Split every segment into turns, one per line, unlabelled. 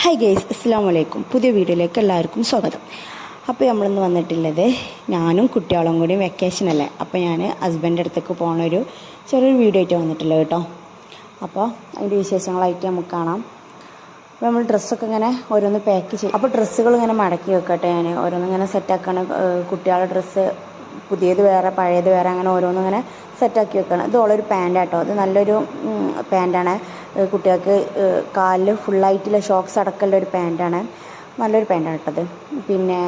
Hi guys അസ്സാം വലൈക്കും പുതിയ വീഡിയോയിലേക്ക് എല്ലാവർക്കും സ്വാഗതം. അപ്പോൾ നമ്മളിന്ന് വന്നിട്ടുള്ളത് ഞാനും കുട്ടികളും കൂടി വെക്കേഷൻ അല്ലേ? അപ്പോൾ ഞാൻ ഹസ്ബൻഡ് അടുത്തേക്ക് പോകണ ഒരു ചെറിയൊരു വീഡിയോ ആയിട്ട് വന്നിട്ടുള്ളത് കേട്ടോ. അപ്പോൾ അതിന്റെ വിശേഷങ്ങളായിട്ട് നമുക്ക് കാണാം. അപ്പോൾ നമ്മൾ ഡ്രസ്സൊക്കെ ഇങ്ങനെ ഓരോന്ന് പാക്ക് ചെയ്യും അപ്പോൾ ഡ്രസ്സുകൾ ഇങ്ങനെ മടക്കി വെക്കട്ടെ ഞാൻ ഓരോന്ന് ഇങ്ങനെ സെറ്റാക്കാണ് കുട്ടികളുടെ ഡ്രസ്സ് പുതിയത് വേറെ പഴയത് വേറെ അങ്ങനെ ഓരോന്നും ഇങ്ങനെ സെറ്റാക്കി വെക്കണം. ഇത് ഓളൊരു പാന്റ് അത് നല്ലൊരു പാന്റാണ് കുട്ടികൾക്ക് കാലിൽ ഫുള്ളായിട്ടുള്ള ഷോക്സ് അടക്കമുള്ള ഒരു പാന്റാണ് നല്ലൊരു പാന്റാണ് കേട്ടത് പിന്നെ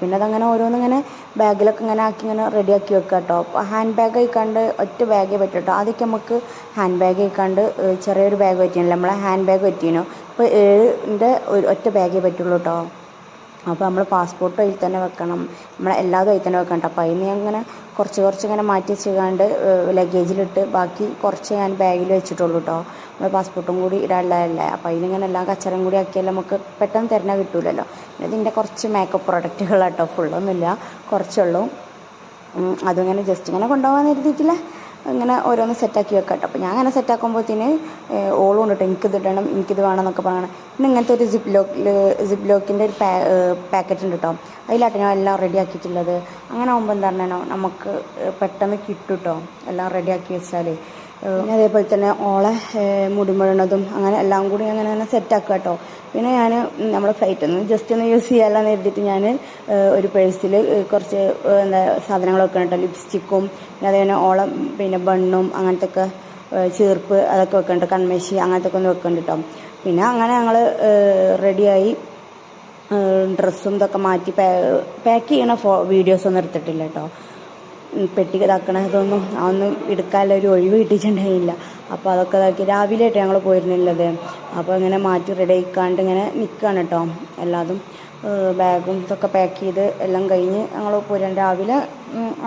പിന്നെ അതങ്ങനെ ഓരോന്നിങ്ങനെ ബാഗിലൊക്കെ ഇങ്ങനെ ആക്കി ഇങ്ങനെ റെഡിയാക്കി വെക്കുക കേട്ടോ ഹാൻഡ് ബാഗ് ആയിക്കാണ്ട് ഒറ്റ ബാഗേ പറ്റും കേട്ടോ ആദ്യമൊക്കെ നമുക്ക് ഹാൻഡ് ബാഗ് ആയിക്കാണ്ട് ചെറിയൊരു ബാഗ് പറ്റിയാണല്ലോ നമ്മളെ ഹാൻഡ് ബാഗ് പറ്റിയനോ. ഇപ്പോൾ ഏഴിന്റെ ഒരു ഒറ്റ ബാഗേ പറ്റുള്ളൂ കേട്ടോ അപ്പോൾ നമ്മൾ പാസ്പോർട്ടും അതിൽ തന്നെ വെക്കണം. നമ്മൾ എല്ലാതും അതിൽ തന്നെ വെക്കണം അപ്പോൾ അതിന് ഞാൻ ഇങ്ങനെ കുറച്ച് കുറച്ച് ഇങ്ങനെ മാറ്റി വെച്ചുകൊണ്ട് ലഗേജിലിട്ട് ബാക്കി കുറച്ച് ഞാൻ ബാഗിൽ വെച്ചിട്ടുള്ളൂ കേട്ടോ നമ്മൾ പാസ്പോർട്ടും കൂടി ഇടാനുള്ളതല്ലേ അപ്പോൾ അതിലിങ്ങനെ എല്ലാം കച്ചറയും കൂടി ആക്കിയാൽ നമുക്ക് പെട്ടെന്ന് തരണേ കിട്ടൂലല്ലോ. ഇതിന്റെ കുറച്ച് മേക്കപ്പ് പ്രൊഡക്റ്റുകളാട്ടോ ഫുള്ളൊന്നുമില്ല കുറച്ചുള്ളൂ. അതിങ്ങനെ ജസ്റ്റ് ഇങ്ങനെ കൊണ്ടുപോകാൻ കരുതിയിട്ടില്ല. ഇങ്ങനെ ഓരോന്ന് സെറ്റാക്കി വെക്കാം കേട്ടോ അപ്പോൾ ഞാൻ അങ്ങനെ സെറ്റാക്കുമ്പോഴത്തേന് ഓളും ഉണ്ട് കേട്ടോ എനിക്കിത് ഇടണം എനിക്കിത് വേണം എന്നൊക്കെ പറയണം. പിന്നെ ഇങ്ങനത്തെ ഒരു സിപ്പ് ലോക്കിൽ സിപ്പ് ലോക്കിന്റെ ഒരു പാ പാക്കറ്റ് ഉണ്ട് കേട്ടോ അതിലാട്ട് ഞാൻ എല്ലാം റെഡി ആക്കിയിട്ടുള്ളത്. അങ്ങനെ ആകുമ്പോൾ എന്താ പറഞ്ഞാൽ നമുക്ക് പെട്ടെന്ന് കിട്ടും കേട്ടോ എല്ലാം റെഡി ആക്കി വെച്ചാൽ പിന്നെ അതേപോലെ തന്നെ ഓളെ മുടിമുഴണതും അങ്ങനെ എല്ലാം കൂടി അങ്ങനെ തന്നെ സെറ്റാക്കുക കേട്ടോ പിന്നെ ഞാൻ നമ്മുടെ ഫ്ലൈറ്റ് ഒന്ന് ജസ്റ്റ് ഒന്ന് യൂസ് ചെയ്യാമെന്ന് കരുതിയിട്ട് ഞാൻ ഒരു പേഴ്സിൽ കുറച്ച് എന്താ സാധനങ്ങളൊക്കെ കേട്ടോ ലിപ്സ്റ്റിക്കും പിന്നെ അതേപോലെ ഓളം പിന്നെ ബണ്ണും അങ്ങനത്തെ ഒക്കെ ചീർപ്പ് അതൊക്കെ വെക്കുന്നുണ്ട് കൺമേശി അങ്ങനത്തെ ഒക്കെ ഒന്ന് വെക്കുന്നുണ്ട് കേട്ടോ പിന്നെ അങ്ങനെ ഞങ്ങൾ റെഡിയായി ഡ്രസ്സും ഇതൊക്കെ മാറ്റി പാക്ക് ചെയ്യണ ഫോ വീഡിയോസ് ഒന്നും എടുത്തിട്ടില്ല കേട്ടോ പെട്ടി ഇതാക്കണതൊന്നും അതൊന്നും എടുക്കാനുള്ള ഒരു ഒഴിവ് കിട്ടിയിട്ടുണ്ടായില്ല. അപ്പോൾ അതൊക്കെ ഇതാക്കി രാവിലെ ആയിട്ട് ഞങ്ങൾ പോയിരുന്നില്ലത് അപ്പോൾ ഇങ്ങനെ മാറ്റി റെഡി ആയിക്കാണ്ട് ഇങ്ങനെ നിൽക്കുകയാണ് കേട്ടോ എല്ലാതും ബാഗും ഇതൊക്കെ പാക്ക് ചെയ്ത് എല്ലാം കഴിഞ്ഞ് ഞങ്ങൾ പോരാൻ രാവിലെ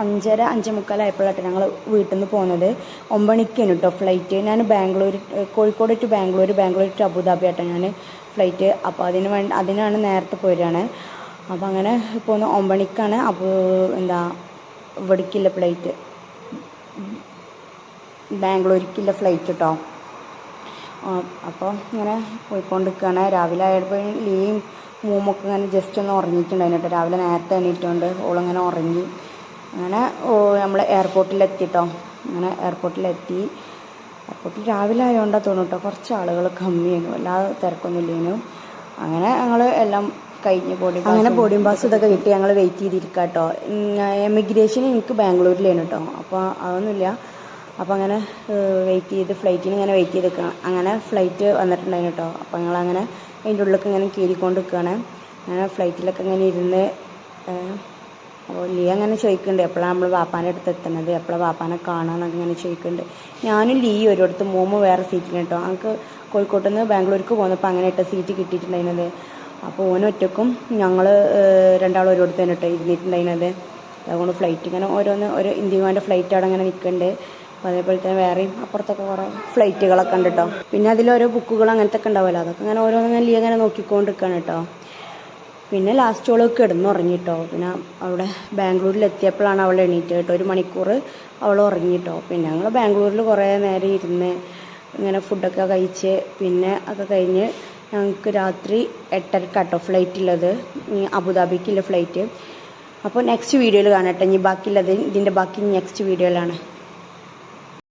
അഞ്ചര അഞ്ച് മുക്കാലായപ്പോഴാണ് ഞങ്ങൾ വീട്ടിൽ നിന്ന് പോകുന്നത് ഒമ്പണിക്കാണ് കേട്ടോ ഫ്ലൈറ്റ് ഞാൻ Bangalore Kozhikode to Bangalore Bangalore to Abu Dhabi ആട്ടോ ഞാൻ ഫ്ലൈറ്റ് അപ്പോൾ അതിന് വേണ്ട അതിനാണ് നേരത്തെ പോരാണ്. അപ്പോൾ അങ്ങനെ പോകുന്ന ഒമ്പണിക്കാണ് അപ്പോൾ എന്താ ഇവിടേക്കില്ല ഫ്ലൈറ്റ് ബാംഗ്ലൂരിക്കില്ല ഫ്ലൈറ്റ് കേട്ടോ അപ്പോൾ ഇങ്ങനെ പോയിക്കൊണ്ടിരിക്കുകയാണ് രാവിലെ ആയപ്പോൾ ലീയും മൂമൊക്കെ ഇങ്ങനെ ജസ്റ്റ് ഒന്ന് ഉറങ്ങിയിട്ടുണ്ടായിരുന്നു കേട്ടോ. രാവിലെ നേരത്തെ എണീറ്റുകൊണ്ട് ഓളിങ്ങനെ ഉറങ്ങി. അങ്ങനെ നമ്മൾ എയർപോർട്ടിലെത്തി കേട്ടോ അങ്ങനെ എയർപോർട്ടിലെത്തി എയർപോർട്ടിൽ രാവിലെ ആയതുകൊണ്ടാണ് തോന്നുന്നു കേട്ടോ. കുറച്ച് ആളുകൾ കമ്മിയായിരുന്നു. അല്ലാതെ തിരക്കൊന്നും ഇല്ലേനു അങ്ങനെ ഞങ്ങൾ എല്ലാം കഴിഞ്ഞ് ബോർഡിംഗ് അങ്ങനെ ബോർഡിംഗ് പാസ് ഇതൊക്കെ കിട്ടി. ഞങ്ങൾ വെയിറ്റ് ചെയ്തിരിക്കുക കേട്ടോ എമിഗ്രേഷൻ എനിക്ക് ബാംഗ്ലൂരിലാണ് കേട്ടോ അപ്പോൾ അതൊന്നുമില്ല. അപ്പോൾ അങ്ങനെ വെയിറ്റ് ചെയ്ത് ഫ്ലൈറ്റിന് ഇങ്ങനെ വെയിറ്റ് ചെയ്ത് നിൽക്കണം അങ്ങനെ ഫ്ലൈറ്റ് വന്നിട്ടുണ്ടായിരുന്നു കേട്ടോ അപ്പോൾ ഞങ്ങളങ്ങനെ അതിന്റെ ഉള്ളിലൊക്കെ ഇങ്ങനെ കീറിക്കൊണ്ട് നിൽക്കുകയാണ് അങ്ങനെ ഫ്ലൈറ്റിലൊക്കെ ഇങ്ങനെ ഇരുന്ന് അപ്പോൾ ലീ അങ്ങനെ ചോദിക്കുന്നുണ്ട് എപ്പോഴാണ് നമ്മൾ വാപ്പാന്റെ അടുത്ത് എത്തുന്നത്? എപ്പോഴാണ് വാപ്പാനെ കാണാമെന്നൊക്കെ ഇങ്ങനെ ചോദിക്കുന്നുണ്ട് ഞാനും ലീ ഒരിടത്ത് മൂമ്മ വേറെ സീറ്റിന് കേട്ടോ ഞങ്ങൾക്ക് കോഴിക്കോട്ട് നിന്ന് ബാംഗ്ലൂർക്ക് പോകുന്നപ്പോൾ അങ്ങനെ ഇട്ട സീറ്റ് കിട്ടിയിട്ടുണ്ടായിരുന്നത്. അപ്പോൾ ഓൻ ഒറ്റക്കും ഞങ്ങൾ രണ്ടാളും ഒരിടത്ത് തന്നെ ഇരുന്നിട്ടുണ്ടായിരുന്നത്. അതുകൊണ്ട് ഫ്ലൈറ്റ് ഇങ്ങനെ ഓരോന്ന് ഒരു ഇന്ത്യമാന്റെ ഫ്ലൈറ്റ് അവിടെ അങ്ങനെ നിൽക്കുന്നുണ്ട് അപ്പോൾ അതേപോലെ തന്നെ വേറെയും അപ്പുറത്തൊക്കെ കുറേ ഫ്ലൈറ്റുകളൊക്കെ ഉണ്ട് കേട്ടോ പിന്നെ അതിലോരോ ബുക്കുകൾ അങ്ങനത്തെ ഒക്കെ ഉണ്ടാവുമല്ലോ. അതൊക്കെ അങ്ങനെ ഓരോന്നിങ്ങനെ ലീ അങ്ങനെ നോക്കിക്കൊണ്ടിരിക്കുകയാണ് കേട്ടോ പിന്നെ ലാസ്റ്റ് അവൾ കിടന്നുറങ്ങി കേട്ടോ പിന്നെ അവിടെ ബാംഗ്ലൂരിൽ എത്തിയപ്പോഴാണ് അവൾ എണീറ്റ് കേട്ടോ ഒരു മണിക്കൂർ അവൾ ഉറങ്ങി കേട്ടോ പിന്നെ ഞങ്ങൾ ബാംഗ്ലൂരിൽ കുറേ നേരം ഇരുന്ന് ഇങ്ങനെ ഫുഡൊക്കെ കഴിച്ച് പിന്നെ ഒക്കെ കഴിഞ്ഞ് ഞങ്ങൾക്ക് രാത്രി എട്ടരക്കാട്ടോ ഫ്ലൈറ്റ് ഉള്ളത് അബുദാബിക്കുള്ള ഫ്ലൈറ്റ് അപ്പോൾ നെക്സ്റ്റ് വീഡിയോയിൽ കാണട്ടെ. ഇനി ബാക്കിയുള്ളത് ഇതിന്റെ ബാക്കി നെക്സ്റ്റ് വീഡിയോയിലാണ്